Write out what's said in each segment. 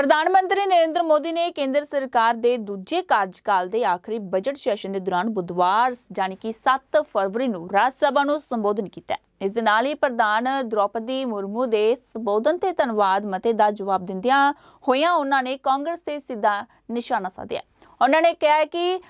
ਪ੍ਰਧਾਨ ਮੰਤਰੀ ਨਰਿੰਦਰ ਮੋਦੀ ਨੇ ਕੇਂਦਰ ਸਰਕਾਰ ਦੇ ਦੂਜੇ ਕਾਰਜਕਾਲ ਦੇ ਆਖਰੀ ਬਜਟ ਸੈਸ਼ਨ ਦੇ ਦੌਰਾਨ ਬੁੱਧਵਾਰ, ਯਾਨੀ ਕਿ 7 ਫਰਵਰੀ ਨੂੰ ਰਾਜ ਸਭਾ ਨੂੰ ਸੰਬੋਧਨ ਕੀਤਾ ਇਸ ਦੇ ਨਾਲ ਹੀ ਪ੍ਰਧਾਨ ਦ੍ਰੋਪਦੀ ਮੁਰਮੂ ਦੇ ਸੰਬੋਧਨ ਤੇ ਧੰਨਵਾਦ ਮਤੇ ਦਾ ਜਵਾਬ ਦਿੰਦਿਆਂ ਹੋਇਆਂ ਉਹਨਾਂ ਨੇ ਕਾਂਗਰਸ ਤੇ ਸਿੱਧਾ ਨਿਸ਼ਾਨਾ ਸਾਧਿਆ। ਉਹਨਾਂ ਨੇ ਕਿਹਾ ਕਿ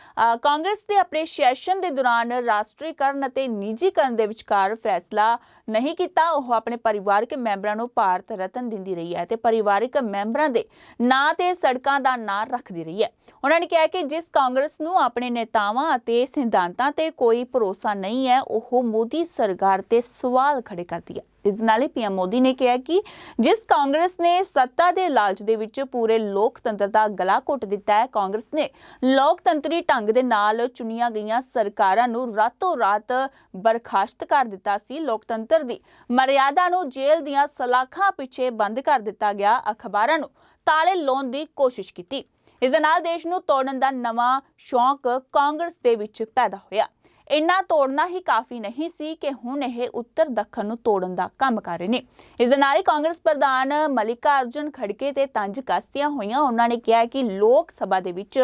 ਕਾਂਗਰਸ ਦੇ ਆਪਣੇ ਸੈਸ਼ਨ ਦੇ ਦੌਰਾਨ ਰਾਸ਼ਟਰੀਕਰਨ ਅਤੇ ਨਿੱਜੀਕਰਨ ਦੇ ਵਿਚਕਾਰ ਫੈਸਲਾ ਨਹੀਂ ਕੀਤਾ, ਉਹ ਆਪਣੇ ਪਰਿਵਾਰਕ ਮੈਂਬਰਾਂ ਨੂੰ ਭਾਰਤ ਰਤਨ ਦਿੰਦੀ ਰਹੀ ਹੈ ਤੇ ਪਰਿਵਾਰਕ ਮੈਂਬਰਾਂ ਦੇ ਨਾਂ ਤੇ ਸੜਕਾਂ ਦਾ ਨਾਂ ਰੱਖਦੀ ਰਹੀ ਹੈ। ਉਹਨਾਂ ਨੇ ਕਿਹਾ ਕਿ ਜਿਸ ਕਾਂਗਰਸ ਨੂੰ ਆਪਣੇ ਨੇਤਾਵਾਂ ਅਤੇ ਸਿਧਾਂਤਾਂ ਤੇ ਕੋਈ ਭਰੋਸਾ ਨਹੀਂ ਹੈ, ਉਹ ਮੋਦੀ ਸਰਕਾਰ ਤੇ ਸਵਾਲ ਖੜੇ ਕਰਦੀ ਹੈ। ਇਸ ਦੇ ਨਾਲ ਹੀ ਪੀਐਮ ਮੋਦੀ ਨੇ ਕਿਹਾ ਕਿ ਜਿਸ ਕਾਂਗਰਸ ਨੇ ਸੱਤਾ ਦੇ ਲਾਲਚ ਦੇ ਵਿੱਚ ਪੂਰੇ ਲੋਕਤੰਤਰ ਦਾ ਗਲਾ ਘੁੱਟ ਦਿੱਤਾ ਹੈ, ਕਾਂਗਰਸ ਨੇ ਲੋਕਤੰਤਰੀ ਢੰਗ ਦੇ ਨਾਲ ਚੁਣੀਆਂ ਗਈਆਂ ਸਰਕਾਰਾਂ ਨੂੰ ਰਾਤੋਂ ਰਾਤ ਬਰਖਾਸਤ ਕਰ ਦਿੱਤਾ ਸੀ ਲੋਕਤੰਤਰ ਦੀ। ਮਰਿਆਦਾ ਨੂੰ ਜੇਲ੍ਹ ਦੀਆਂ ਸਲਾਖਾਂ ਪਿੱਛੇ ਬੰਦ ਕਰ ਦਿੱਤਾ ਗਿਆ ਅਖਬਾਰਾਂ ਨੂੰ, ਤਾਲੇ ਲਾਉਣ ਦੀ ਕੋਸ਼ਿਸ਼ ਕੀਤੀ। ਇਸ ਦੇ ਨਾਲ ਦੇਸ਼ ਨੂੰ ਤੋੜਨ ਦਾ ਨਵਾਂ ਸ਼ੌਂਕ ਕਾਂਗਰਸ ਦੇ ਵਿੱਚ ਪੈਦਾ ਹੋਇਆ। ਇੰਨਾ ਤੋੜਨਾ ਹੀ ਕਾਫੀ ਨਹੀਂ ਸੀ ਕਿ ਹੁਣ ਇਹ ਉੱਤਰ ਦੱਖਣ ਨੂੰ ਤੋੜਨ ਦਾ ਕੰਮ ਕਰ ਰਹੇ ਨੇ। ਇਸ ਦੇ ਨਾਲ ਹੀ ਕਾਂਗਰਸ ਪ੍ਰਧਾਨ ਮਲਿਕਾ ਅਰਜੁਨ ਖੜਕੇ ਤੇ ਤੰਜ ਕਸਤੀਆਂ ਹੋਈਆਂ। ਉਹਨਾਂ ਨੇ ਕਿਹਾ ਕਿ ਲੋਕ ਸਭਾ ਦੇ ਵਿੱਚ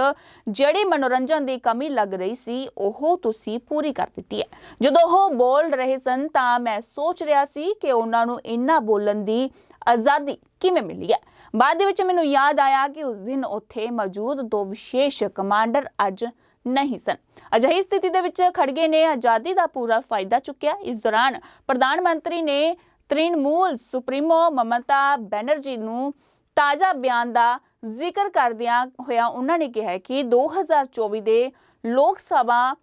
ਜਿਹੜੀ ਮਨੋਰੰਜਨ ਦੀ ਕਮੀ ਲੱਗ ਰਹੀ ਸੀ, ਉਹ ਤੁਸੀਂ ਪੂਰੀ ਕਰ ਦਿੱਤੀ ਹੈ। ਜਦੋਂ ਉਹ ਬੋਲ ਰਹੇ ਸਨ, ਤਾਂ ਮੈਂ ਸੋਚ ਰਿਹਾ ਸੀ ਕਿ ਉਹਨਾਂ ਨੂੰ ਇੰਨਾ ਬੋਲਣ ਦੀ ਆਜ਼ਾਦੀ ਕਿਵੇਂ ਮਿਲੀ ਹੈ। ਬਾਅਦ ਦੇ ਵਿੱਚ ਮੈਨੂੰ ਯਾਦ ਆਇਆ ਕਿ ਉਸ ਦਿਨ ਉੱਥੇ ਮੌਜੂਦ ਦੋ ਵਿਸ਼ੇਸ਼ ਕਮਾਂਡਰ ਅੱਜ ਨਹੀਂ ਸਨ। ਅਜਿਹੀ ਸਥਿਤੀ ਦੇ ਵਿੱਚ ਖੜਗੇ ਨੇ ਆਜ਼ਾਦੀ ਦਾ ਪੂਰਾ ਫਾਇਦਾ ਚੁੱਕਿਆ। ਇਸ ਦੌਰਾਨ ਪ੍ਰਧਾਨ ਮੰਤਰੀ ਨੇ ਤ੍ਰਿਣਮੂਲ ਸੁਪਰੀਮੋ ਮਮਤਾ ਬੈਨਰਜੀ ਨੂੰ ਤਾਜ਼ਾ ਬਿਆਨ ਦਾ ਜ਼ਿਕਰ ਕਰਦਿਆਂ ਹੋਇਆ ਉਹਨਾਂ ਨੇ ਕਿਹਾ ਹੈ ਕਿ 2024 ਦੇ ਲੋਕ ਸਭਾ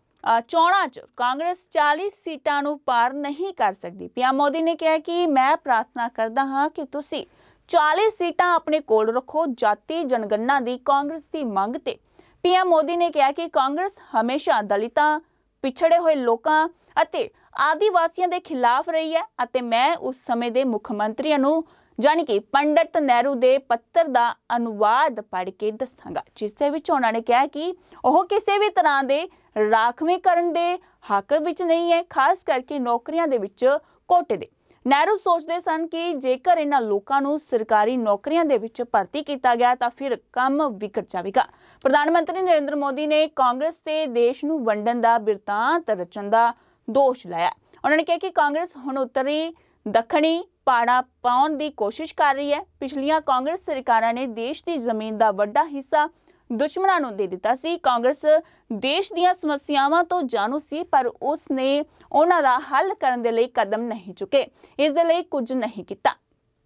ਚੋਣਾਂ 'ਚ ਕਾਂਗਰਸ 40 ਸੀਟਾਂ ਨੂੰ ਪਾਰ ਨਹੀਂ ਕਰ ਸਕਦੀ। ਪੀਐਮ ਮੋਦੀ ਨੇ ਕਿਹਾ ਕਿ ਮੈਂ ਪ੍ਰਾਰਥਨਾ ਕਰਦਾ ਹਾਂ ਕਿ ਤੁਸੀਂ 40 ਸੀਟਾਂ ਆਪਣੇ ਕੋਲ ਰੱਖੋ, ਜਾਤੀ ਜਨਗਣਨਾ ਦੀ ਕਾਂਗਰਸ ਦੀ ਮੰਗ ਤੇ। ਪੀਐਮ ਮੋਦੀ ਨੇ ਕਿਹਾ ਕਿ ਕਾਂਗਰਸ ਹਮੇਸ਼ਾ ਦਲਿਤਾਂ, ਪਿਛੜੇ ਹੋਏ ਲੋਕਾਂ ਅਤੇ ਆਦੀਵਾਸੀਆਂ ਦੇ ਖਿਲਾਫ ਰਹੀ ਹੈ ਅਤੇ ਮੈਂ ਉਸ ਸਮੇਂ ਦੇ ਮੁੱਖ ਮੰਤਰੀਆਂ ਨੂੰ ਜਾਣੀ ਕਿ ਪੰਡਿਤ ਨਹਿਰੂ ਦੇ ਪੱਤਰ ਦਾ ਅਨੁਵਾਦ ਪੜ੍ਹ ਕੇ ਦੱਸਾਂਗਾ, ਜਿਸ ਦੇ ਵਿੱਚ ਉਹਨਾਂ ਨੇ ਕਿਹਾ ਕਿ ਉਹ ਕਿਸੇ ਵੀ ਤਰ੍ਹਾਂ ਦੇ ਰਾਖਵੀਕਰਨ ਦੇ ਹੱਕ ਵਿੱਚ ਨਹੀਂ ਹੈ, ਖਾਸ ਕਰਕੇ ਨੌਕਰੀਆਂ ਦੇ ਵਿੱਚ ਕੋਟੇ ਦੇ। ਨਹਿਰੂ ਸੋਚਦੇ ਸਨ ਕਿ ਜੇਕਰ ਇਹਨਾਂ ਲੋਕਾਂ ਨੂੰ ਸਰਕਾਰੀ ਨੌਕਰੀਆਂ ਦੇ ਵਿੱਚ ਭਰਤੀ ਕੀਤਾ ਗਿਆ ਤਾਂ ਫਿਰ ਕੰਮ ਵਿਗੜ ਜਾਵੇਗਾ। ਪ੍ਰਧਾਨ ਮੰਤਰੀ ਨਰਿੰਦਰ ਮੋਦੀ ਨੇ ਕਾਂਗਰਸ ਤੇ ਦੇਸ਼ ਨੂੰ ਵੰਡਣ ਦਾ ਬਿਰਤਾਂਤ ਰਚਣ ਦਾ ਦੋਸ਼ ਲਾਇਆ। ਉਹਨਾਂ ਨੇ ਕਿਹਾ ਕਿ ਕਾਂਗਰਸ ਹੁਣ ਉੱਤਰੀ, ਦੱਖਣੀ ਪਾੜਾ ਪਾਉਣ ਦੀ ਕੋਸ਼ਿਸ਼ ਕਰ ਰਹੀ ਹੈ। ਪਿਛਲੀਆਂ ਕਾਂਗਰਸ ਸਰਕਾਰਾਂ ਨੇ ਦੇਸ਼ ਦੀ ਜ਼ਮੀਨ ਦਾ ਵੱਡਾ ਹਿੱਸਾ ਦੁਸ਼ਮਣਾਂ ਨੂੰ ਦੇ ਦਿੱਤਾ ਸੀ। ਕਾਂਗਰਸ ਦੇਸ਼ ਦੀਆਂ ਸਮੱਸਿਆਵਾਂ ਤੋਂ ਜਾਣੂ ਸੀ, ਪਰ ਉਸ ਨੇ ਉਹਨਾਂ ਦਾ ਹੱਲ ਕਰਨ ਦੇ ਲਈ ਕਦਮ ਨਹੀਂ ਚੁੱਕੇ। ਇਸ ਦੇ ਲਈ ਕੁਝ ਨਹੀਂ ਕੀਤਾ।